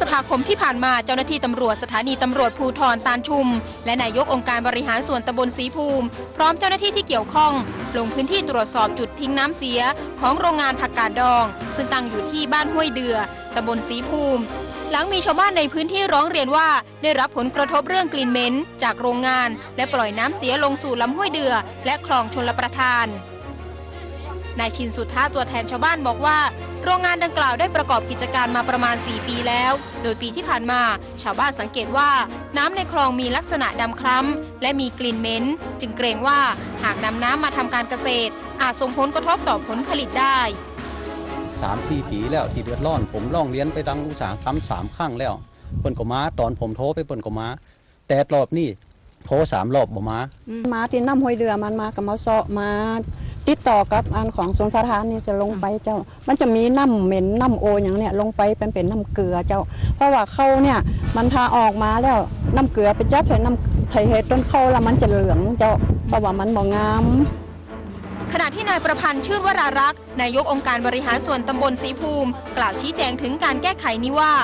ษภาคมที่ผ่านมาเจ้าหน้าที่ตำรวจสถานีตำรวจภูธรตาลชุม และนายกองค์การบริหารส่วนตำบลศรีภูมิ พร้อมเจ้าหน้าที่ที่เกี่ยวข้อง ลงพื้นที่ตรวจสอบจุดทิ้งน้ำเสียของโรงงานผักกาดดอง ซึ่งตั้งอยู่ที่บ้านห้วยเดือตำบลศรีภูมิ หลังมีชาวบ้านในพื้นที่ร้องเรียนว่า ได้รับผลกระทบเรื่องกลิ่นเหม็นจากโรงงาน และปล่อยน้ำเสียลงสู่ลำห้วยเดือ และคลองชลประทาน นายชินสุทธาตัวแทนชาวบ้านบอกว่า โรงงานดังกล่าวได้ประกอบกิจการมาประมาณ 4 ปีแล้ว โดยปีที่ผ่านมาชาวบ้านสังเกตว่า น้ำในคลองมีลักษณะดำคล้ำ และมีกลิ่นเหม็น จึงเกรงว่าหากนำน้ำมาทำการเกษตร อาจส่งผลกระทบต่อผลผลิตได้สามสี่ปีแล้วที่เดือดร้อน ผมร้องเรียนไปดังอุตสาหกรรมสามครั้งแล้วเปิ้นก็มาตอนผมโทรไปเปิ้นก็มาแต่รอบนี้โทรสามรอบบ่มา มาที่น้ำห้วยเรือมันมากับมาเซาะมา ติดต่อกับอันของสวนพระทานนี่จะลงไปเจ้า มันจะมีน้ำเหม็นน้ำโออย่างเนี้ยลงไปเป็นเป็นน้ำเกลือเจ้า เพราะว่าเขาเนี่ยมันทาออกมาแล้วน้ำเกลือไปจับใส่น้ำใส่เห็ดต้นเข้าแล้วมันจะเหลืองเจ้าเพราะว่ามันบ่งาม ขณะที่นายประพันธ์ชื่นวรารักษ์นายกองค์การบริหารส่วนตำบลศรีภูมิ กล่าวชี้แจงถึงการแก้ไขนี้ว่า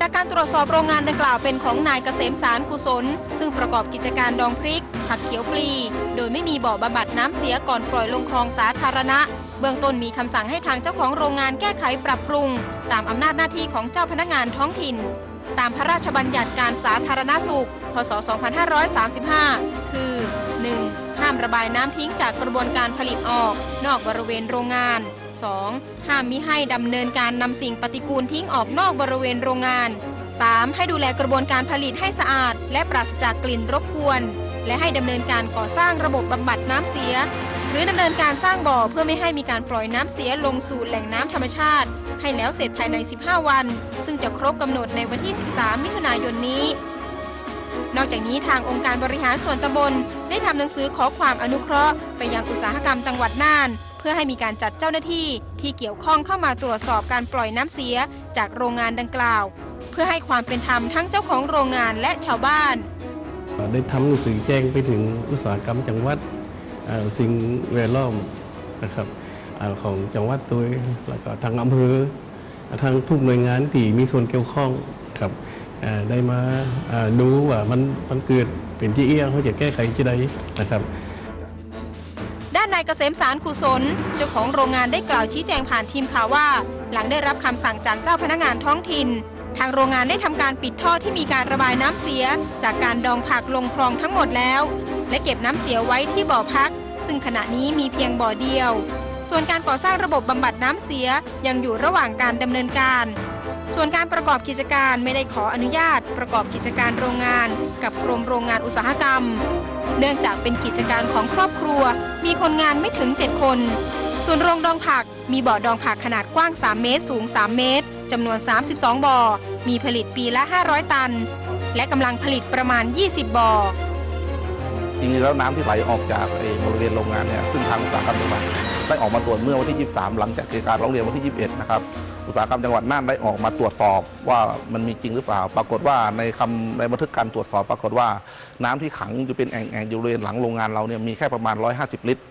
จากการตรวจสอบโรงงานดังกล่าวเป็นของนายเกษมสารกุศล ซึ่งประกอบกิจการดองพริก ผักเขียวปลี โดยไม่มีบ่อบำบัดน้ำเสียก่อนปล่อยลงคลองสาธารณะ เบื้องต้นมีคำสั่งให้ทางเจ้าของโรงงานแก้ไขปรับปรุง ตามอำนาจหน้าที่ของเจ้าพนักงานท้องถิ่น ตามพระราชบัญญัติการสาธารณสุข พศ 2535 คือ 1. ห้ามระบายน้ำทิ้งจากกระบวนการผลิตออก นอกบริเวณโรงงาน 2. ห้ามมิให้ดำเนินการนำสิ่งปฏิกูลทิ้งออกนอกบริเวณโรงงาน 3. ให้ดูแลกระบวนการผลิตให้สะอาด และปราศจากกลิ่นรบกวน และให้ดำเนินการก่อสร้างระบบบำบัดน้ำเสีย หรือดำเนินการสร้างบ่อเพื่อไม่ให้มีการปล่อยน้ำเสียลงสู่แหล่งน้ำธรรมชาติ ให้แล้วเสร็จภายใน 15 วัน ซึ่งจะครบกำหนดในวันที่ 13 มิถุนายนนี้ อกจากนี้ทางองค์การบริหารส่วนตำบล ได้ทำหนังสือขอความอนุเคราะห์ไปยังอุตสาหกรรมจังหวัดน่าน เพื่อให้มีการจัดเจ้าหน้าที่ที่เกี่ยวข้องเข้ามาตรวจสอบการปล่อยน้ำเสียจากโรงงานดังกล่าว เพื่อให้ความเป็นธรรมทั้งเจ้าของโรงงานและชาวบ้าน ได้ทำหนังสือแจ้งไปถึงอุตสาหกรรมจังหวัดสิ่งแวดล้อมนะครับอของจังหวัดตัวแล้วก็ทางอำเภอทางทุกหน่วยงานที่มีส่วนเกี่ยวข้องครับ ได้มาดูว่ามันมันเกิดเป็นที่เอี้ยเขาจะแก้ไขจะได้นะครับด้านนายเกษมสารกุศล เจ้าของโรงงานได้กล่าวชี้แจงผ่านทีมข่าวว่า หลังได้รับคำสั่งจากเจ้าพนักงานท้องถิ่น ทางโรงงานได้ทำการปิดท่อที่มีการระบายน้ำเสีย จากการดองผักลงคลองทั้งหมดแล้ว และเก็บน้ำเสียไว้ที่บ่อพัก ซึ่งขณะนี้มีเพียงบ่อเดียว ส่วนการก่อสร้างระบบบำบัดน้ำเสียยังอยู่ระหว่างการดำเนินการ ส่วนการประกอบกิจการไม่ได้ขออนุญาตประกอบกิจการโรงงาน กับกรมโรงงานอุตสาหกรรม เนื่องจากเป็นกิจการของครอบครัว มีคนงานไม่ถึง 7 คน ส่วนโรงดองผักมีบ่อดองผักขนาดกว้าง 3 เมตร สูง 3 เมตรจำนวน 32 บ่อ มีผลิตปีละ 500 ตัน และกำลังผลิตประมาณ 20 บ่อจริงๆแล้วน้ำที่ไหลออกจากบริเวณโรงงานเนี่ยซึ่งทางอุตสาหกรรมจังหวัดได้ออกมาตรวจเมื่อวันที่ 23 หลังจากเหตุการร้องเรียนวันที่ 21 นะครับ อุตสาหกรรมจังหวัดน่านได้ออกมาตรวจสอบว่ามันมีจริงหรือเปล่า ปรากฏว่าในคำในบันทึกการตรวจสอบ ปรากฏว่าน้ำที่ขังอยู่เป็นแอ่งๆอยู่บริเวณหลังโรงงานเราเนี่ยมีแค่ประมาณ 150 ลิตร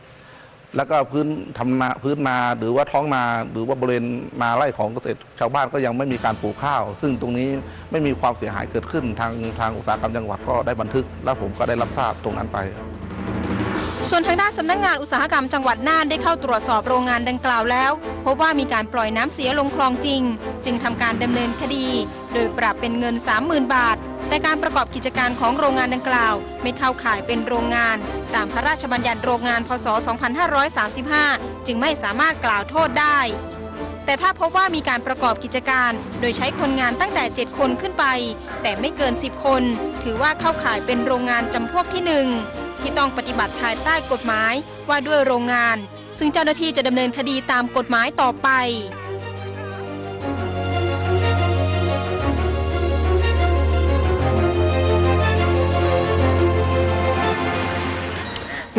แล้วก็พื้นทำนาพื้นนาหรือว่าท้องนาหรือว่าบริเวณนาไร่ของเกษตรชาวบ้านก็ยังไม่มีการปลูกข้าว ซึ่งตรงนี้ไม่มีความเสียหายเกิดขึ้นทางทางอุตสาหกรรมจังหวัดก็ได้บันทึก และผมก็ได้รับทราบตรงนั้นไป ส่วนทางด้านสำนักงานอุตสาหกรรมจังหวัดน่านได้เข้าตรวจสอบโรงงานดังกล่าวแล้ว พบว่ามีการปล่อยน้ำเสียลงคลองจริง จึงทำการดำเนินคดี โดยปรับเป็นเงิน 30,000 บาท แต่การประกอบกิจการของโรงงานดังกล่าว ไม่เข้าข่ายเป็นโรงงาน ตามพระราชบัญญัติโรงงานพศ 2535 จึงไม่สามารถกล่าวโทษได้ แต่ถ้าพบว่ามีการประกอบกิจการ โดยใช้คนงานตั้งแต่ 7 คนขึ้นไป แต่ไม่เกิน 10 คน ถือว่าเข้าข่ายเป็นโรงงานจำพวกที่ 1 ที่ต้องปฏิบัติภายใต้กฎหมายว่าด้วยโรงงาน ซึ่งเจ้าหน้าที่จะดำเนินคดีตามกฎหมายต่อไป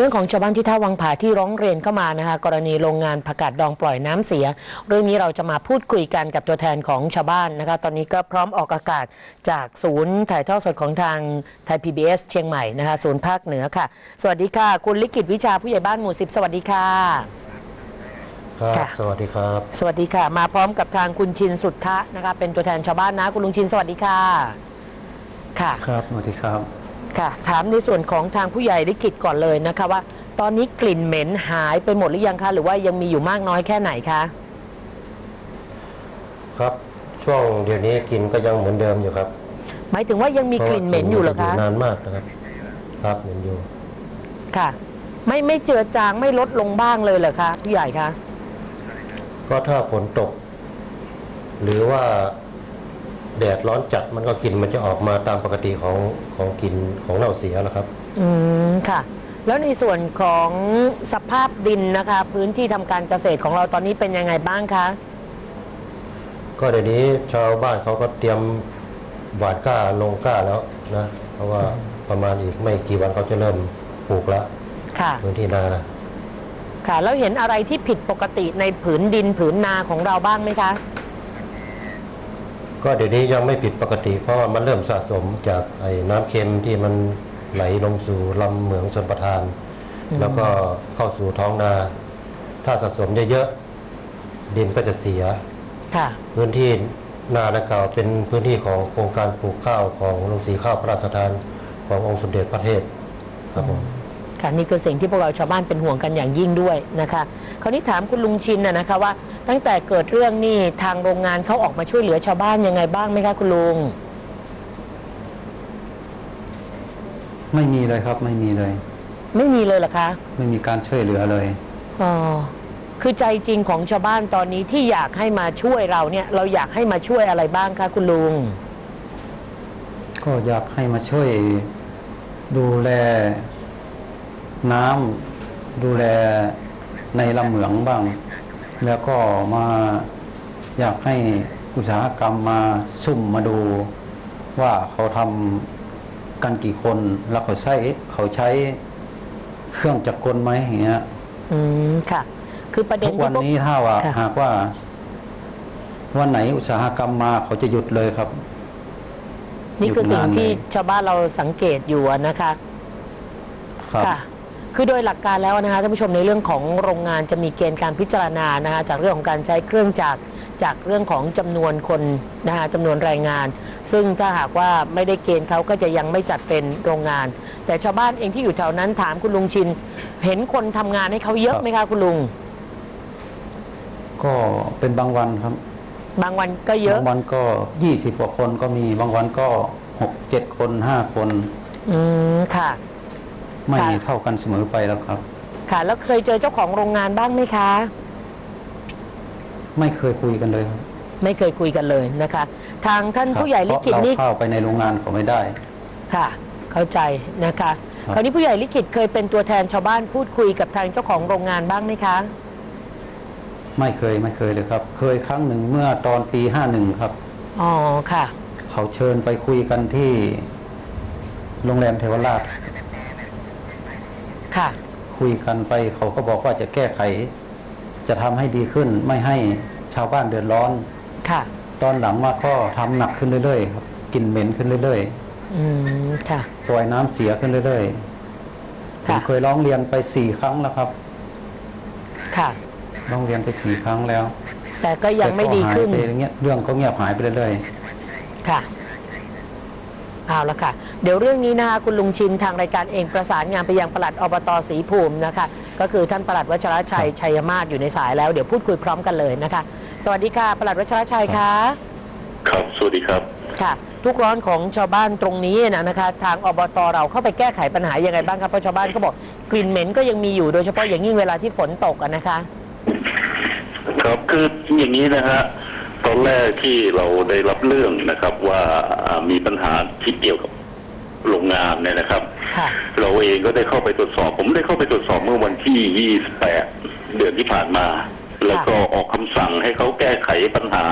รื่องของชาวบ้านที่ท่าวังผาที่ร้องเรียนเข้ามานะคะ กรณีโรงงานผักกาดดองปล่อยน้ำเสีย เรื่องนี้เราจะมาพูดคุยกันกับตัวแทนของชาวบ้านนะคะ ตอนนี้ก็พร้อมออกอากาศจากศูนย์ถ่ายทอดสดของทางไทย PBS เชียงใหม่นะคะ ศูนย์ภาคเหนือค่ะ สวัสดีค่ะ คุณลิขิตวิชาผู้ใหญ่บ้านหมู่สิบสวัสดีค่ะครับค่ะสวัสดีครับ สวัสดีค่ะ มาพร้อมกับทางคุณชินสุทธะนะคะ เป็นตัวแทนชาวบ้านนะ คุณลุงชินสวัสดีค่ะ ค่ะ ครับสวัสดีครับ ค่ะ ถามในส่วนของทางผู้ใหญ่ลิขิตก่อนเลยนะคะว่า ตอนนี้กลิ่นเหม็นหายไปหมดหรือยังคะ หรือว่ายังมีอยู่มากน้อยแค่ไหนคะครับช่วงเดี๋ยวนี้กินก็ยังเหมือนเดิมอยู่ครับหมายถึงว่ายังมีกลิ่นเหม็นอยู่เหรอคะนานมากนะครับ ครับเหม็นอยู่ค่ะ ไม่ไม่เจือจางไม่ลดลงบ้างเลยเหรอคะผู้ใหญ่คะก็ถ้าฝนตก หรือว่า แดดร้อนจัดมันก็กลินมันจะออกมาตามปกติของของกลินของเน่าเสียแล้วครับ อืมค่ะ แล้วในส่วนของสภาพดินนะคะ พื้นที่ทำการเกษตรของเราตอนนี้เป็นยังไงบ้างคะ ก็เดี๋ยวนี้ชาวบ้านเขาก็เตรียมหวานกล้าลงกล้าแล้วนะเพราะว่าประมาณอีกไม่กี่วันเขาจะเริ่มปลูกแล้วค่ะ พื้นที่นาค่ะ แล้วเห็นอะไรที่ผิดปกติในผืนดินผืนนาของเราบ้างไหมคะ ก็เดี๋ยวนี้ยังไม่ผิดปกติ เพราะว่ามันเริ่มสะสมจากไอ้น้ำเค็มที่มันไหลลงสู่ลำเหมืองชนประทาน แล้วก็เข้าสู่ท้องนา ถ้าสะสมเยอะๆดินก็จะเสียค่ะพื้นที่นาดังกล่าวเป็นพื้นที่ของโครงการปลูกข้าวของโรงสีข้าวพระราชทานขององค์สมเด็จพระเทพครับผม ค่ะนี่คือสิ่งที่พวกเราชาวบ้านเป็นห่วงกันอย่างยิ่งด้วยนะคะคราวนี้ถามคุณลุงชินนะนะคะว่าตั้งแต่เกิดเรื่องนี่ทางโรงงานเขาออกมาช่วยเหลือชาวบ้านยังไงบ้างไหมคะคุณลุง ไม่มีเลยครับไม่มีเลย ไม่มีเลยเหรอคะ ไม่มีการช่วยเหลือเลยอ๋อคือใจจริงของชาวบ้านตอนนี้ที่อยากให้มาช่วยเราเนี่ย เราอยากให้มาช่วยอะไรบ้างคะคุณลุง ก็อยากให้มาช่วยดูแล น้ำดูแลในลำเหมืองบ้าง แล้วก็มาอยากให้อุตสาหกรรมมาซุ่มมาดูว่าเขาทำกันกี่คนแล้วเขาใช้เขาใช้เครื่องจักรกลไหมอย่างเงี้ยอืมค่ะ คือประเด็ทุนกที่วันพวกนี้ถ้าว่าค่ะหากว่า วันไหนอุตสาหกรรมมาเขาจะหยุดเลยครับ นี่คือสิ่งหยุดงานที่เลยชาวบ้านเราสังเกตอยู่อะนะคะ ครับ ค่ะคือโดยหลักการแล้วนะคะท่านผู้ชมในเรื่องของโรงงานจะมีเกณฑ์การพิจารณานะคะจากเรื่องของการใช้เครื่องจักรจากเรื่องของจำนวนคนนะคะจำนวนแรงงาน ซึ่งถ้าหากว่าไม่ได้เกณฑ์เขาก็จะยังไม่จัดเป็นโรงงาน แต่ชาวบ้านเองที่อยู่แถวนั้นถามคุณลุงชิน เห็นคนทำงานให้เขาเยอะไหมคะคุณลุง ก็เป็นบางวันครับ บางวันก็เยอะ บางวันก็ยี่สิบกว่าคนก็มีบางวันก็หกเจ็ดคนห้าคน อืมค่ะ ไม่ค่ะ เท่ากันเสมอไปแล้วครับ ค่ะ แล้วเคยเจอเจ้าของโรงงานบ้างไหมคะ ไม่เคยคุยกันเลยครับไม่เคยคุยกันเลยนะคะ ทางท่านครับผู้ใหญ่ลิขิตเพราะนี่เราเข้าไปในโรงงานเขาไม่ได้ ค่ะ เข้าใจนะคะ ครับ คราวนี้ผู้ใหญ่ลิขิตเคยเป็นตัวแทนชาวบ้านพูดคุยกับทางเจ้าของโรงงานบ้างไหมคะ ไม่เคยไม่เคยเลยครับ เคยครั้งหนึ่งเมื่อตอนปีห้าหนึ่งครับ อ๋อค่ะ เขาเชิญไปคุยกันที่ โรงแรมเทวราช ค่ะ คุยกันไปเขาก็บอกว่าจะแก้ไข จะทำให้ดีขึ้นไม่ให้ชาวบ้านเดือดร้อน ค่ะ ตอนหลังมาก็ทำหนักขึ้นเรื่อยๆครับกลิ่นเหม็นขึ้นเรื่อยอืมค่ะๆปล่อยน้ำเสียขึ้นเรื่อยๆผมค่ะเคยร้องเรียนไปสี่ครั้งแล้วครับ ค่ะร้องเรียนไปสี่ครั้งแล้ว แต่ก็ยังไม่ดีขึ้นแต่ก็หายไปอย่างเงี้ยเรื่องก็เงียบหายไปเรื่อยค่ะเอาละค่ะ เดี๋ยวเรื่องนี้นะคะคุณลุงชินทางรายการเองประสานงานไปยังปลัดอบตศรีภูมินะคะ ก็คือท่านปลัดวัชรชัยชัยมาศอยู่ในสายแล้วเดี๋ยวพูดคุยพร้อมกันเลยนะคะ สวัสดีค่ะปลัดวัชรชัยค่ะครับสวัสดีครับค่ะ ทุกร้อนของชาวบ้านตรงนี้นะนะคะ ทางอบตเราเข้าไปแก้ไขปัญหายังไงบ้างครับเพราะชาวบ้านก็บอกกลิ่นเหม็นก็ยังมีอยู่โดยเฉพาะอย่างยิ่งเวลาที่ฝนตกอะนะคะ ครับคืออย่างนี้นะฮะตอนแรกที่เราได้รับเรื่องนะครับว่าอ่ามีปัญหาที่เกี่ยวกับ โรงงานเนี่ยนะครับค่ะเราเองก็ได้เข้าไปตรวจสอบ ผมได้เข้าไปตรวจสอบเมื่อวันที่ 28 เดือนที่ผ่านมา แล้วก็ออกคำสั่งให้เขาแก้ไขปัญหา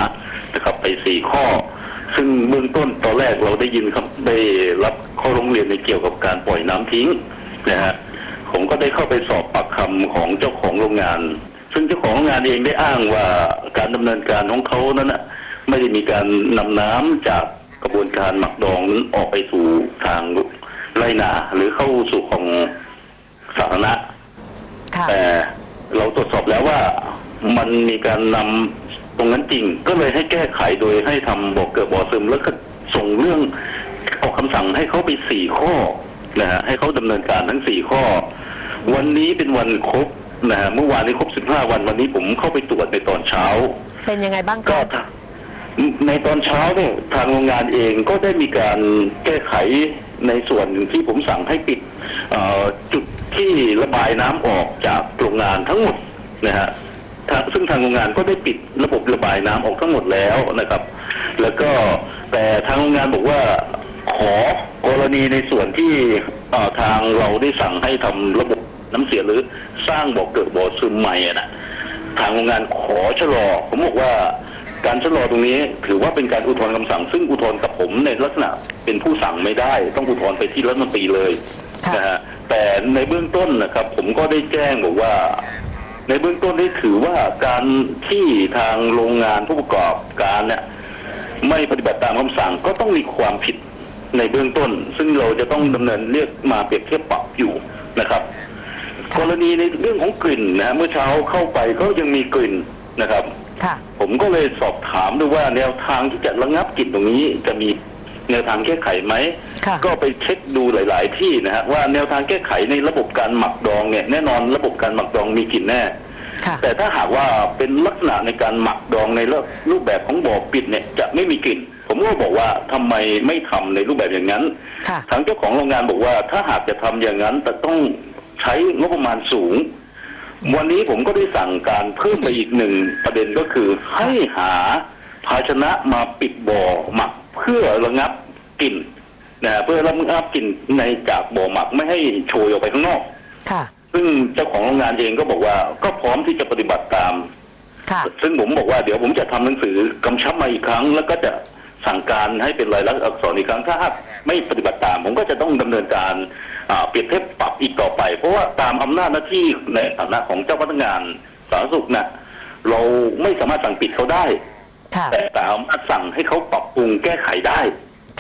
นะครับไปสี่ข้อ ซึ่งเบื้องต้นตอนแรกเราได้ยินครับได้รับข้อร้องเรียนในเกี่ยวกับการปล่อยน้ำทิ้งนะฮะผมก็ได้เข้าไปสอบปากคำของเจ้าของโรงงาน ซึ่งเจ้าของโรงงานเองได้อ้างว่าการดำเนินการของเขานั้นนะไม่ได้มีการนำน้ำจาก กระบวนการหมักดองนั้นออกไปสู่ทางไรนาหรือเข้าสู่ของสาธารณะค่ะแต่เราตรวจสอบแล้วว่ามันมีการนำตรงนั้นจริง ก็เลยให้แก้ไขโดยให้ทำบ่อเกิดบ่อซึมแล้วก็ส่งเรื่องออกคำสั่งให้เขาไปสี่ข้อนะฮะให้เขาดำเนินการทั้งสี่ข้อ วันนี้เป็นวันครบนะฮะเมื่อวานนี้ครบสิบห้าวัน วันนี้ผมเข้าไปตรวจในตอนเช้า เป็นยังไงบ้างก็คะ ในตอนเช้าเนี่ยทางโรงงานเองก็ได้มีการแก้ไขในส่วนที่ผมสั่งให้ปิดจุดที่ระบายน้ำออกจากโรงงานทั้งหมดนะฮะซึ่งทางโรงงานก็ได้ปิดระบบระบายน้ำออกทั้งหมดแล้วนะครับ แล้วก็แต่ทางโรงงานบอกว่าขอกรณีในส่วนที่ทางเราได้สั่งให้ทำระบบน้ำเสียหรือสร้างบ่อเกิดบ่อซึมใหม่นะทางโรงงานขอชะลอผมบอกว่า การชะลอตรงนี้ถือว่าเป็นการอุทธรณ์คำสั่ง ซึ่งอุทธรณ์กับผมในลักษณะเป็นผู้สั่งไม่ได้ ต้องอุทธรณ์ไปที่รัฐมนตรีเลยค่ะ นะฮะแต่ในเบื้องต้นนะครับ ผมก็ได้แจ้งบอกว่า ในเบื้องต้นได้ถือว่าการที่ทางโรงงานผู้ประกอบการเนี่ยไม่ปฏิบัติตามคำสั่งก็ต้องมีความผิดในเบื้องต้น ซึ่งเราจะต้องดำเนินเรียกมาเปรียบเทียบปรับอยู่นะครับ กรณีในเรื่องของกลิ่นนะฮะเมื่อเช้าเข้าไปก็ยังมีกลิ่นนะครับ ค่ะ ผมก็เลยสอบถามดูว่าแนวทางที่จะระงับกลิ่นตรงนี้จะมีแนวทางแก้ไขไหม ค่ะ ก็ไปเช็คดูหลาย ๆ ที่นะฮะว่าแนวทางแก้ไขในระบบการหมักดองเนี่ยแน่นอนระบบการหมักดองมีกลิ่นแน่ ค่ะ แต่ถ้าหากว่าเป็นลักษณะในการหมักดองในรูปแบบของบ่อปิดเนี่ยจะไม่มีกลิ่น ผมก็บอกว่าทำไมไม่ทำในรูปแบบอย่างนั้น ค่ะ ทางเจ้าของโรงงานบอกว่าถ้าหากจะทำอย่างนั้นแต่ต้องใช้งบประมาณสูง วันนี้ผมก็ได้สั่งการเพิ่มไปอีกหนึ่งประเด็นก็คือ ให้หาภาชนะมาปิดบ่อหมักเพื่อระงับกลิ่นนะเพื่อระงับกลิ่นในจากบ่อหมักไม่ให้โชยออกไปข้างนอกค่ะ ซึ่งเจ้าของโรงงานเองก็บอกว่า ก็พร้อมที่จะปฏิบัติตามค่ะซึ่งผมบอกว่าเดี๋ยวผมจะทำหนังสือกำชับมาอีกครั้ง แล้วก็จะ สั่งการให้เป็นรายลักษณ์อักษรอีกครั้งถ้าหากไม่ปฏิบัติตาม ผมก็จะต้องดำเนินการอ่าเปรียบเทียบปรับอีกต่อไป เพราะว่าตามอำนาจหน้าที่ในฐานะของเจ้าพนักงานสาธารณสุขนะเราไม่สามารถสั่งปิดเขาได้ค่ะแต่สามารถสั่งให้เขาปรับปรุงแก้ไขได้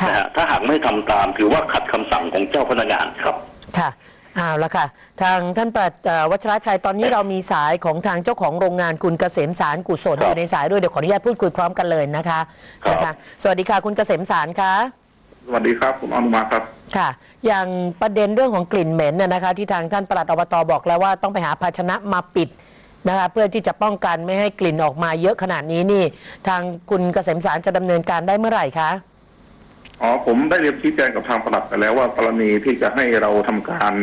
ค่ะนะฮะถ้าหากไม่ทำตามถือว่าขัดคำสั่งของเจ้าพนักงานครับค่ะ เอาละค่ะ ทางท่านปลัดเอ่อวัชรชัยตอนนี้เรามีสายของทางเจ้าของโรงงานคุณเกษมสารกุศลครับอยู่ในสายด้วยเดี๋ยวขออนุญาตพูดคุยพร้อมกันเลยนะคะครับ นะคะ สวัสดีค่ะคุณเกษมสารคะสวัสดีครับผมอนุมาครับ ค่ะ อย่างประเด็นเรื่องของกลิ่นเหม็นน่ะนะคะ ที่ทางท่านปลัดอบตบอกแล้วว่าต้องไปหาภาชนะมาปิดนะคะ เพื่อที่จะป้องกันไม่ให้กลิ่นออกมาเยอะขนาดนี้นี่ ทางคุณเกษมสารจะดำเนินการได้เมื่อไหร่คะ อ๋อผมได้เรียนชี้แจงกับทางปลัดไปแล้วว่ากรณีที่จะให้เราทำการ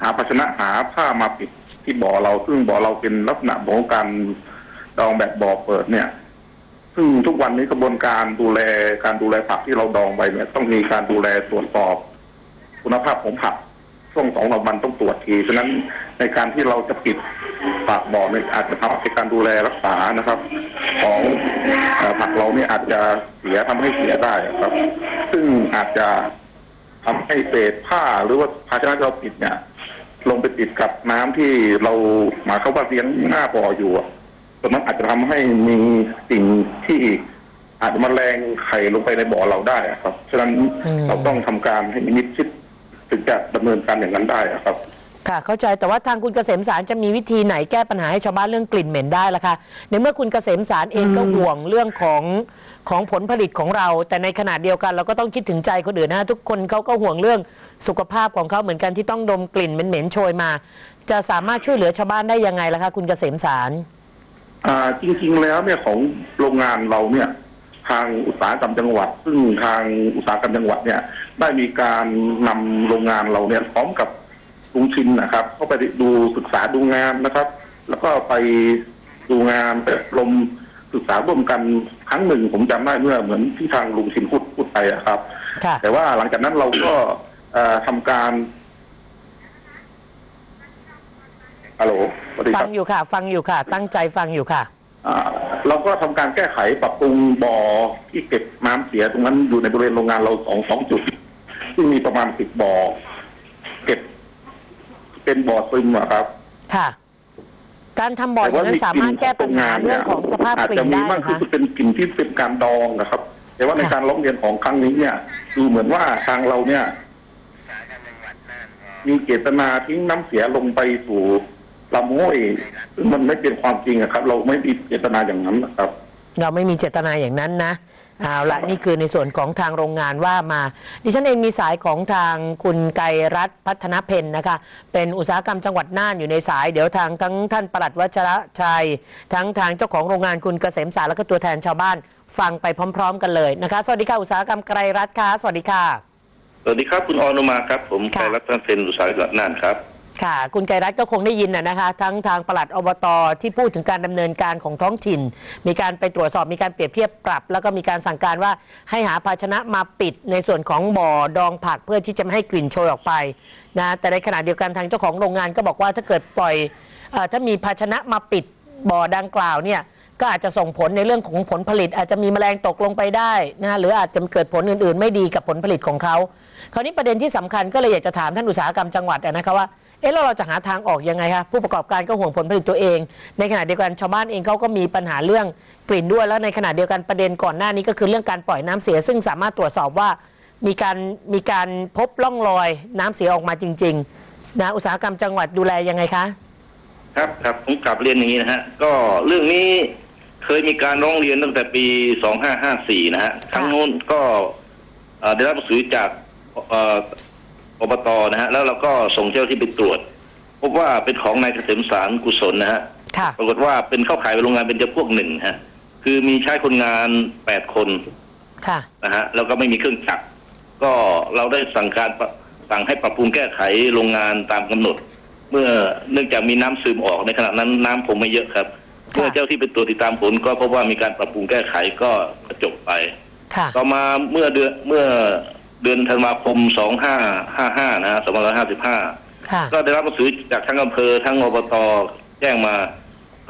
หาภาชนะหาผ้ามาปิดที่บ่อเรา ซึ่งบ่อเราเป็นลักษณะของการดองแบบบ่อเปิดเนี่ย ซึ่งทุกวันนี้กระบวนการดูแลการดูแลผักที่เราดองไปเนี่ยต้องมีการดูแลตรวจสอบ คุณภาพของผักช่วงสองสามวันต้องตรวจทีฉะนั้น ในการที่เราจะปิดปากบ่อเนี่ยอาจจะทำให้การดูแลรักษานะครับ ของเอ่อผักเราเนี่ยอาจจะเสียทำให้เสียได้ครับ ซึ่งอาจจะทำให้เศษผ้าหรือว่าภาชนะที่เราปิดเนี่ย ลงไปติดกับน้ำที่เราหมายเขามว่าเลี้ยงหน้าบ่ออยู่อะตรงนั้นอาจจะทำให้มีสิ่งที่อาจจะมาแรงไข่ลงไปในบ่อเราได้อะครับ ฉะนั้นอืม เราต้องทำการให้มิดชิดถึงจะดำเนินการอย่างนั้นได้อะครับ ค่ะเข้าใจแต่ว่าทางคุณเกษมสารจะมีวิธีไหนแก้ปัญหาให้ชาวบ้านเรื่องกลิ่นเหม็นได้ล่ะคะในเมื่อคุณเกษมสารเองก็ห่วงเรื่องของของผลผลิตของเรา แต่ในขณะเดียวกันเราก็ต้องคิดถึงใจคนอื่นนะทุกคนเขาก็ห่วงเรื่องสุขภาพของเขาเหมือนกันที่ต้องดมกลิ่นเหม็นๆโชยมา จะสามารถช่วยเหลือชาวบ้านได้ยังไงล่ะคะคุณเกษมสาร อ่าจริง ๆ แล้วเนี่ยของโรงงานเราเนี่ย ทางอุตสาหกรรมจังหวัด ซึ่งทางอุตสาหกรรมจังหวัดเนี่ย ได้มีการนำโรงงานเราเนี่ยพร้อมกับ ลุงชินนะครับเข้าไปดูศึกษาดูงานนะครับ แล้วก็ไปดูงานไปอบรมศึกษาร่วมกันครั้งหนึ่งผมจำได้เมื่อเหมือนที่ทางลุงชินพูดพูดไปอะครับ ค่ะ แต่ว่าหลังจากนั้นเราก็เอ่อทำการฮัลโหลสวัสดีคฟัรังบอยู่ค่ะ ฟังอยู่ค่ะ ตั้งใจฟังอยู่ค่ะ อ่าเราก็ทำการแก้ไขปรับปรุงบ่อที่เก็บน้ำเสียตรงนั้นอยู่ในบริเวณโรงงานเราสองสองจุดซึ่งมีประมาณสิบบ่อ เก็บ เป็นบ่อซึมอะครับ ค่ะ การทำบ่ออย่างนั้นสามารถแก้ปัญหาเรื่องของสภาพอาจกลิ่จะนมีได้มากนะคือคะเป็นกลิ่นที่เป็นการดองนะครับ แต่ว่าในค่ะการร้องเรียนของครั้งนี้เนี่ยดูเหมือนว่าทางเราเนี่ย มีเจตนาทิ้งน้ำเสียลงไปสู่ลำห้วยซึ่งมันไม่เป็นความจริงอะครับ เราไม่มีเจตนาอย่างนั้นนะครับ เราไม่มีเจตนาอย่างนั้นนะ เอาละนี่คือในส่วนของทางโรงงานว่ามา ดิฉันเองมีสายของทางคุณไกรรัตน์พัฒนเพนนะคะ เป็นอุตสาหกรรมจังหวัดน่านอยู่ในสาย เดี๋ยวทางทั้งท่านปลัดวัชระชัย ทั้งทางเจ้าของโรงงานคุณเกษมสารและก็ตัวแทนชาวบ้าน ฟังไปพร้อม ๆ กันเลยนะคะ สวัสดีค่ะอุตสาหกรรมไกรรัตน์ค่ะสวัสดีค่ะ สวัสดีครับคุณออนุมาครับ ผมค่ะไกรรัตนเซนอุตสาหกรรมน่านครับ ค่ะ คุณไกรรัตน์ก็คงได้ยินนะนะคะ ทั้งทางปลัดอบตที่พูดถึงการดำเนินการของท้องถิ่น มีการไปตรวจสอบมีการเปรียบเทียบปรับ แล้วก็มีการสั่งการว่าให้หาภาชนะมาปิดในส่วนของบ่อดองผักเพื่อที่จะไม่ให้กลิ่นโชยออกไปนะแต่ในขณะเดียวกันทางเจ้าของโรงงานก็บอกว่าถ้าเกิดปล่อยเออถ้ามีภาชนะมาปิดบ่อดังกล่าวเนี่ยก็อาจจะส่งผลในเรื่องของผลผลิต อาจจะมีแมลงตกลงไปได้นะหรืออาจจะเกิดผลอื่นๆ ไม่ดีกับผลผลิตของเขา คราวนี้ประเด็นที่สำคัญก็เลยอยากจะถามท่านอุตสาหกรรมจังหวัดอะนะคะว่า เอ๊ะแล้วเราจะหาทางออกยังไงคะผู้ประกอบการก็ห่วงผลผลิตตัวเอง ในขณะเดียวกันชาวบ้านเองเขาก็มีปัญหาเรื่องกลิ่นด้วยแล้วในขณะเดียวกันประเด็นก่อนหน้านี้ก็คือเรื่องการปล่อยน้ำเสีย ซึ่งสามารถตรวจสอบว่ามีการมีการพบร่องรอยน้ำเสียออกมาจริงๆนะอุตสาหกรรมจังหวัดดูแลยังไงคะ ครับครับผมกลับเรียนอย่างนี้นะฮะ ก็เรื่องนี้เคยมีการร้องเรียนตั้งแต่ปี 2554 นะฮะครั้งนู้นก็เอ่อได้รับหนังสือจากเอ่อ อบตนะฮะแล้วเราก็ส่งเจ้าที่ไปตรวจ พบว่าเป็นของนายเกษมสารกุศลนะฮะค่ะปรากฏว่าเป็นเข้าขายไปโรงงานเป็นจำพวกหนึ่งฮะ คือมีใช้คนงานแปดคนค่ะนะฮะแล้วก็ไม่มีเครื่องจักรก็เราได้สั่งการปะสั่งให้ปรับปรุงแก้ไขโรงงานตามกำหนด เมื่อเนื่องจากมีน้ำซึมออกในขณะนั้นน้ำคงไม่เยอะครับเมื่อเจ้าที่ไปตรวจติดตามผลก็พบว่ามีการปรับปรุงแก้ไขก็จบไปค่ะต่อมาเมื่อเดือนเมื่อ เดือนธันวาคม 2555 นะฮะ2555ค่ะก็ได้รับหนังสือจากทั้งอำเภอทั้งอบตแจ้งมา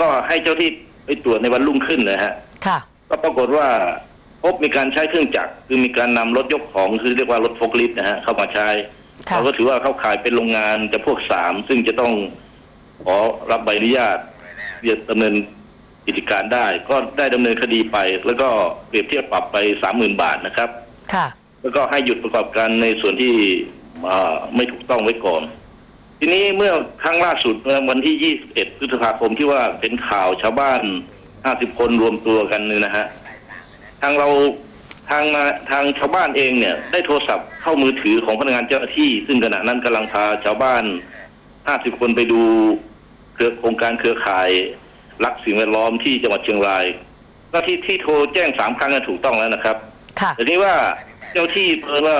ก็ให้เจ้าที่ไปตรวจในวันรุ่งขึ้นนะฮะ ค่ะ ก็ปรากฏว่าพบมีการใช้เครื่องจักรคือมีการนำรถยกของคือเรียกว่ารถโฟล์คลิฟต์นะฮะเข้ามาใช้ค่ะ เราก็ถือว่าเข้าข่ายเป็นโรงงานจะพวกสามซึ่งจะต้องขอรับใบอนุญาตที่จะดำเนินกิจการได้ ก็ได้ดำเนินคดีไป แล้วก็เปรียบเทียบปรับไปสามหมื่นบาทนะครับ ค่ะ แล้วก็ให้หยุดประกอบการในส่วนที่อ่าไม่ถูกต้องไว้ก่อน ทีนี้เมื่อครั้งล่าสุดเมื่อวันที่ 21 พฤษภาคมที่ว่าเป็นข่าวชาวบ้าน 50 คนรวมตัวกันเนี่ยนะฮะทางเราทางมาทางชาวบ้านเองเนี่ย ได้โทรศัพท์เข้ามือถือของพนักงานเจ้าหน้าที่ ซึ่งขณะนั้นกำลังพาชาวบ้าน 50 คนไปดูเครือโครงการเครือข่ายรักสิ่งแวดล้อมที่จังหวัดเชียงรายก็ที่ที่โทรแจ้งสามครั้งก็ถูกต้องแล้วนะครับ ค่ะแต่นี้ว่า เจ้าที่เพิ่นว่า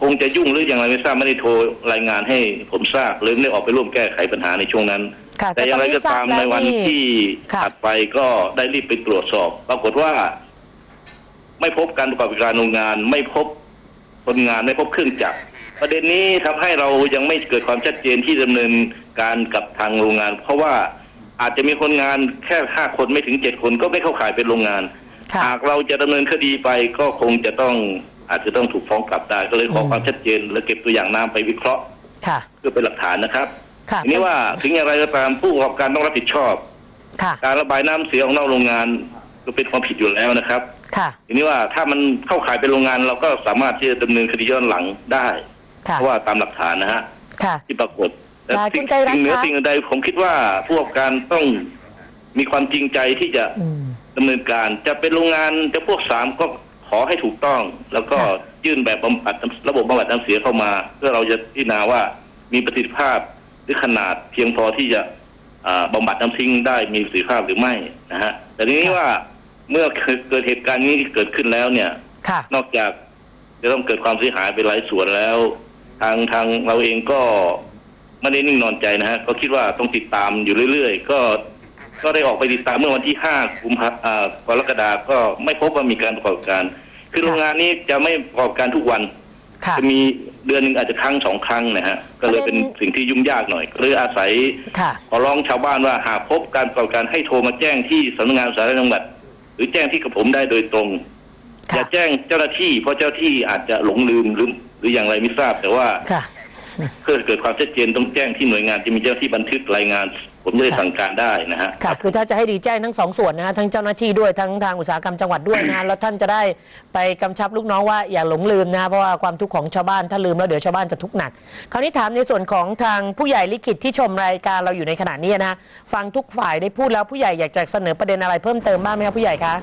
คงจะยุ่งหรืออย่างไรไม่ทราบไม่ได้โทรรายงานให้ผมทราบเลยไม่ได้ออกไปร่วมแก้ไขปัญหาในช่วงนั้น ค่ะแต่อย่างไรก็ตามในวันที่ค่ะ ถัดไปก็ได้รีบไปตรวจสอบ ปรากฏว่า ไม่พบการประกอบการโรงงาน ไม่พบคนงานไม่พบเครื่องจักรประเด็นนี้ทำให้เรายังไม่เกิดความชัดเจนที่ดำเนินการกับทางโรงงาน เพราะว่าอาจจะมีคนงานแค่ห้าคนไม่ถึงเจ็ดคนก็ไม่เข้าข่ายเป็นโรงงาน ค่ะ หากเราจะดำเนินคดีไปก็คงจะต้อง อาจจะต้องถูกฟ้องกลับได้ก็เลยขออืมความชัดเจน และเก็บตัวอย่างน้ำไปวิเคราะห์ค่ะเพื่อเป็นหลักฐานนะครับค่ะทีนี้ว่าถึงอย่างไรก็ตามผู้ประกอบการต้องรับผิดชอบค่ะการระบายน้ำเสียออกนอกโรงงานก็เป็นความผิดอยู่แล้วนะครับค่ะทีนี้ว่าถ้ามันเข้าข่ายเป็นโรงงานเราก็สามารถที่จะดำเนินคดีย้อนหลังได้ค่ะเพราะว่าตามหลักฐานนะฮะค่ะที่ปรากฏแต่ค่ะสิ่คุงณไกรรัตน์สิ่งเหนือคะสิ่งอื่นใดผมคิดว่าผู้ประกอบการต้องมีความจริงใจที่จะอืมดำเนินการ จะเป็นโรงงานจะพวกสามก็ ขอให้ถูกต้อง แล้วก็ค่ะยื่นแบบบำบัดระบบบำบัดน้ำเสียเข้ามา เพื่อเราจะพิจารณาว่ามีประสิทธิภาพหรือขนาดเพียงพอที่จะอ่าบำบัดน้ำทิ้งได้มีประสิทธิภาพหรือไม่นะฮะแต่ทีนี้ว่าเมื่อเกิดเหตุการณ์นี้เกิดขึ้นแล้วเนี่ยค่ะนอกจากจะต้องเกิดความเสียหายไปหลายส่วนแล้ว ทางทางเราเองก็ไม่ได้นิ่งนอนใจนะฮะก็คิดว่าต้องติดตามอยู่เรื่อย ๆ ก็ ก็ได้ออกไปติดตามเมื่อวันที่ห้ากุมภาอ่ากรกฎาก็ไม่พบว่ามีการประกอบการ คือโรงงานนี้จะไม่ประกอบการทุกวัน ค่ะ จะมีเดือนหนึ่งอาจจะครั้งสองครั้งนะฮะ ก็เลยเป็นสิ่งที่ยุ่งยากหน่อยก็เลยอาศัย ค่ะ ขอร้องชาวบ้านว่าหากพบการประกอบการให้โทรมาแจ้งที่สำนักงานสาธารณจังหวัด หรือแจ้งที่กับผมได้โดยตรงค่ะอย่าแจ้งเจ้าหน้าที่ เพราะเจ้าที่อาจจะหลงลืมหรือหรืออย่างไรไม่ทราบแต่ว่าค่ะ เพื่อเกิดความชัดเจนต้องแจ้งที่หน่วยงานที่มีเจ้าหน้าที่บันทึกรายงาน ผมจะได้สั่งการได้นะฮะค่ะคือถ้าจะให้ดีแจ้งทั้งสองส่วนนะฮะทั้งเจ้าหน้าที่ด้วยทั้งทางอุตสาหกรรมจังหวัดด้วยนะฮะแล้วท่านจะได้ไปกำชับลูกน้องว่าอย่าหลงลืมนะฮะเพราะว่าความทุกข์ของชาวบ้านถ้าลืมแล้วเดี๋ยวชาวบ้านจะทุกข์หนัก คราวนี้ถามในส่วนของทางผู้ใหญ่ลิขิตที่ชมรายการเราอยู่ในขณะนี้นะฮะฟังทุกฝ่ายได้พูดแล้วผู้ใหญ่อยากจะเสนอประเด็นอะไรเพิ่มเติมบ้างไหมครับผู้ใหญ่คะ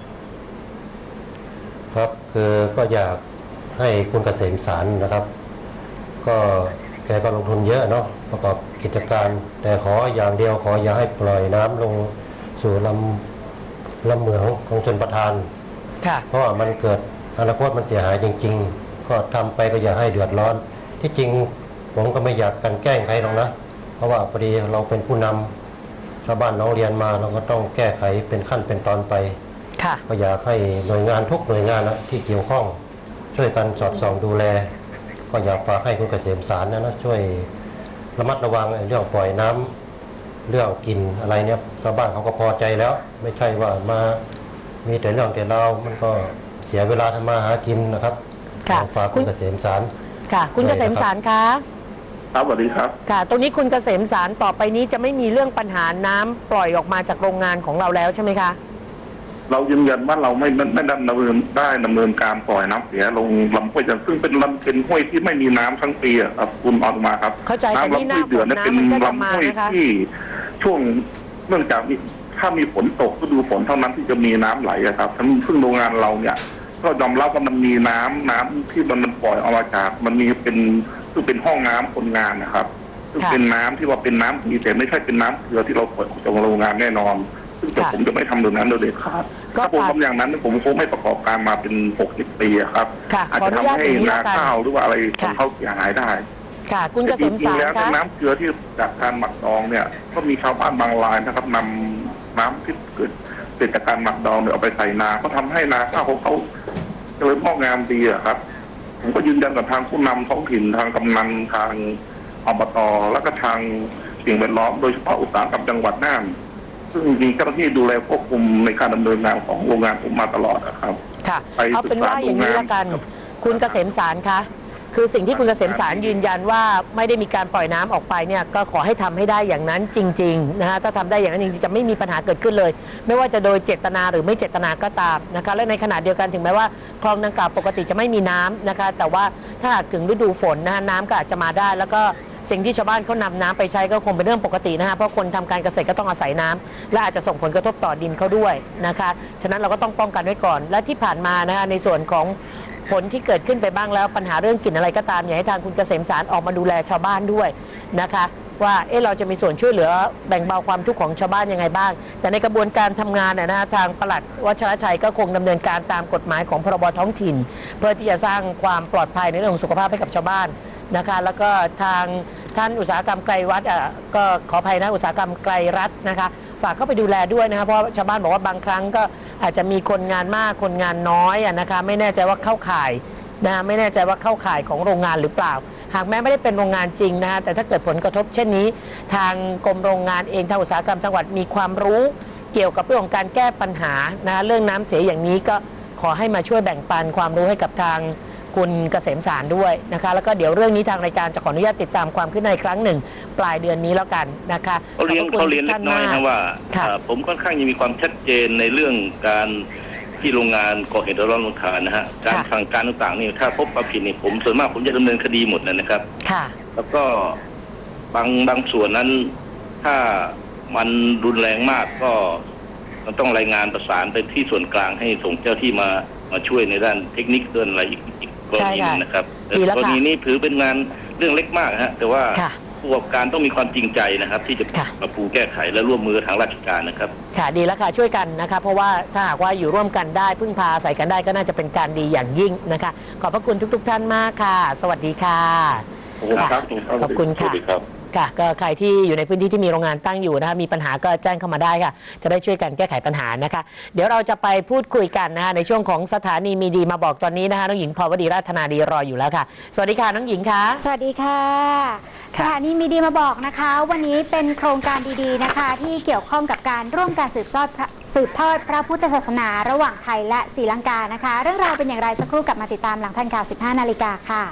ครับคือก็อยากให้คุณเกษมสารนะครับ ก็ แกก็ลงทุนเยอะเนาะประกอบกิจการ แต่ขออย่างเดียวขออย่าให้ปล่อยน้ำลงสู่ลำลำเหมืองของชนประทานค่ะเพราะว่ามันเกิดอนาคตมันเสียหายจริง ๆ ก็ทำไปก็อย่าให้เดือดร้อน ที่จริงผมก็ไม่อยากกลันแกล้งใครหรอกนะ เพราะว่าพอดีเราเป็นผู้นำชาวบ้านน้องเรียนมาเราก็ต้องแก้ไขเป็นขั้นเป็นตอนไปค่ะก็อยากให้หน่วยงานทุกหน่วยงานนะที่เกี่ยวข้อง ช่วยกันสอดส่องดูแล ก็อยากฝากให้คุณเกษมสารนะนะช่วยระมัดระวังไอ้เรื่องปล่อยน้ำเรื่องกินอะไรเนี่ยชาวบ้านเขาก็พอใจแล้ว ไม่ใช่ว่ามามีแต่เรื่องแต่เราวมันก็เสียเวลาทำมาหากินนะครับค่ะขอฝากคุคุณณเกษมสารค่ะ คุณเกษมสารคะครับสวัสดีครับค่ะ ตรงนี้คุณเกษมสารต่อไปนี้จะไม่มีเรื่องปัญหาน้ำปล่อยออกมาจากโรงงานของเราแล้วใช่ไหมคะ เรายืนยันว่าเราไม่ไม่ไม่ดำเนินได้ดำเนินการปล่อยน้ำเสียลงลำห้วยจันทร์ซึ่งเป็นลำเป็นห้วยที่ไม่มีน้ำทั้งปีอะครับคุณออกมาครับเข้าใจแต่น้ำนี่ลำห้วยเดือดเนี่ยหน้าเป็นฝนน้ำมันก็จะลำมาห้วยนะคะที่ช่วงเนื่องจากมีถ้ามีฝนตกฤดูฝนเท่านั้นที่จะมีน้ำไหลอะครับ ทั้งซึ่งโรงงานเราเนี่ย ก็ยอมรับว่ามันมีน้ำน้ำที่มันมันปล่อยออกมาจากมันมีเป็นซึ่งเป็นห้องน้ำคนงานนะครับซึ่งค่ะเป็นน้ำที่ว่าเป็นน้ำดีแต่ไม่ใช่เป็นน้ำเกลือที่เราปล่อยออกจากโรงงานแน่นอน ซึ่งจะค่ะผมจะไม่ทำตรงนั้นโดยเด็ดขาดก็ถ้าผมฝากทำอย่างนั้นผมคงไม่ประกอบการมาเป็นหกสิบปีอะครับ ค่ะอาจขอจะอนุญาตทำให้อย่างนี้นาแล้วกัน ข้าวหรือว่าอะไรของค่ะเขาเสียหายได้ ค่ะ คุณเกษมจริสางๆรแล้วคะ น้ำเกลือที่จากการหมักดองเนี่ย ก็มีชาวบ้านบางรายนะครับนำน้ำที่เกิดเกิดจากการหมักดองเนี่ยเอาไปใส่นา ก็ทำให้นาข้าวของเขาเจริญงอกงามดีอะครับ ผมก็ยืนยันกับทางผู้นำท้องถิ่นทางกำนันทางอบตแล้วก็ทางสิ่งแวดล้อมโดยเฉพาะอุตสาหกรรมจังหวัดน่าน ซึ่งมีเจ้าหน้าที่ดูแลควบคุมในการดำเนินงานของโรงงานผมมาตลอดนะครับ ค่ะ ไปเอาเป็นว่าอย่างนี้ละกันศึกษาดูงานคุณเกษมสารคะ คือสิ่งที่คุณเกษมสารยืนยันว่าไม่ได้มีการปล่อยน้ำออกไปเนี่ยก็ขอให้ทำให้ได้อย่างนั้นจริงๆนะฮะถ้าทำได้อย่างนั้นจริงๆจะไม่มีปัญหาเกิดขึ้นเลย ไม่ว่าจะโดยเจตนาหรือไม่เจตนาก็ตามนะคะและในขณะเดียวกันถึงแม้ว่าคลองดังกล่าวปกติจะไม่มีน้ำนะคะแต่ว่าถ้าหากถึงฤดูฝนนะฮะน้ำก็อาจจะมาได้แล้วก็ สิ่งที่ชาวบ้านเขานำน้ำไปใช้ก็คงเป็นเรื่องปกตินะฮะเพราะคนทำการเกษตรก็ต้องอาศัยน้ำและอาจจะส่งผลกระทบต่อดินเขาด้วยนะคะฉะนั้นเราก็ต้องป้องกันไว้ก่อน และที่ผ่านมานะฮะในส่วนของผลที่เกิดขึ้นไปบ้างแล้วปัญหาเรื่องกลิ่นอะไรก็ตามอยากให้ทางคุณเกษมสารออกมาดูแลชาวบ้านด้วยนะคะว่าเอ๊ะเราจะมีส่วนช่วยเหลือแบ่งเบาความทุกข์ของชาวบ้านยังไงบ้าง แต่ในกระบวนการทำงานน่ะนะทางปลัดวัชรชัยก็คงดำเนินการตามกฎหมายของพรบท้องถิ่น เพื่อที่จะสร้างความปลอดภัยในเรื่องของสุขภาพให้กับชาวบ้าน นะคะ แล้วก็ทางท่านอุตสาหกรรมไกลวัดอะก็ขออภัยนะอุตสาหกรรมไกลรัฐนะคะ ฝากเข้าไปดูแลด้วยนะคะเพราะชาวบ้านบอกว่าบางครั้งก็อาจจะมีคนงานมากคนงานน้อยอะนะคะ ไม่แน่ใจว่าเข้าข่ายนะไม่แน่ใจว่าเข้าข่ายของโรงงานหรือเปล่า หากแม้ไม่ได้เป็นโรงงานจริงนะฮะแต่ถ้าเกิดผลกระทบเช่นนี้ ทางกรมโรงงานเองทางอุตสาหกรรมจังหวัดมีความรู้เกี่ยวกับเรื่องของการแก้ปัญหานะเรื่องน้ำเสียอย่างนี้ก็ขอให้มาช่วยแบ่งปันความรู้ให้กับทาง คุณเกษมสารด้วยนะคะ แล้วก็เดี๋ยวเรื่องนี้ทางรายการจะขออนุญาตติดตามความขึ้นหน้าอีกครั้งหนึ่ง ปลายเดือนนี้แล้วกันนะคะเขาเรียนขอบพะคุณเขาเรียนเล็ท่กน้อยมนะว่าค่ะเอ่อผมค่อนข้างจะมีความชัดเจนในเรื่องการที่โรงงานก่อเหตุร้อนลงทานนะฮะการสั่งการต่างๆนี่ถ้าพบความผิดนี่ผมส่วนมากผมจะดำเนินคดีหมดเลยนะครับ ค่ะ แล้วก็บางบางส่วนนั้น ถ้ามันรุนแรงมากก็มันต้องรายงานประสานไปที่ส่วนกลางให้ส่งเจ้าที่มามาช่วยในด้านเทคนิคเดินอะไรอีกอี กกรณีหนึงนะครับดีแล้วกรค่ะณีนี้ถือเป็นงานเรื่องเล็กมากฮะแต่ว่าค่ะผู้ประกอบการต้องมีความจริงใจนะครับ ที่จะค่ะปรับปรุงแก้ไขและร่วมมือทางราชการนะครับ ค่ะดีแล้วค่ะช่วยกันนะคะเพราะว่าถ้าหากว่าอยู่ร่วมกันได้พึ่งพาอาศัยกันได้ก็น่าจะเป็นการดีอย่างยิ่งนะคะ ขอบพระคุณทุก ๆ ท่านมากค่ะ สวัสดีค่ะขอบคุณครับขอบคุณสวัค่ะสดี ครับค่ะก็ใครที่อยู่ในพื้นที่ที่มีโรงงานตั้งอยู่นะคะมีปัญหาก็แจ้งเข้ามาได้ค่ะ จะได้ช่วยกันแก้ไขปัญหานะคะ เดี๋ยวเราจะไปพูดคุยกันนะคะในช่วงของสถานีมีดีมาบอกตอนนี้นะคะน้องหญิงพรวดีราชนาดีรออยู่แล้วค่ะ สวัสดีค่ะน้องหญิงคะสวัสดีค่ะค่ะสถานีมีดีมาบอกนะคะ วันนี้เป็นโครงการดีๆนะคะ ที่เกี่ยวข้องกับการร่วมการสืบทอดพระสืบทอดพระพุทธศาสนาระหว่างไทยและศรีลังกานะคะ เรื่องราวเป็นอย่างไรสักครู่กลับมาติดตามหลังทันข่าว 15 นาฬิกาค่ะ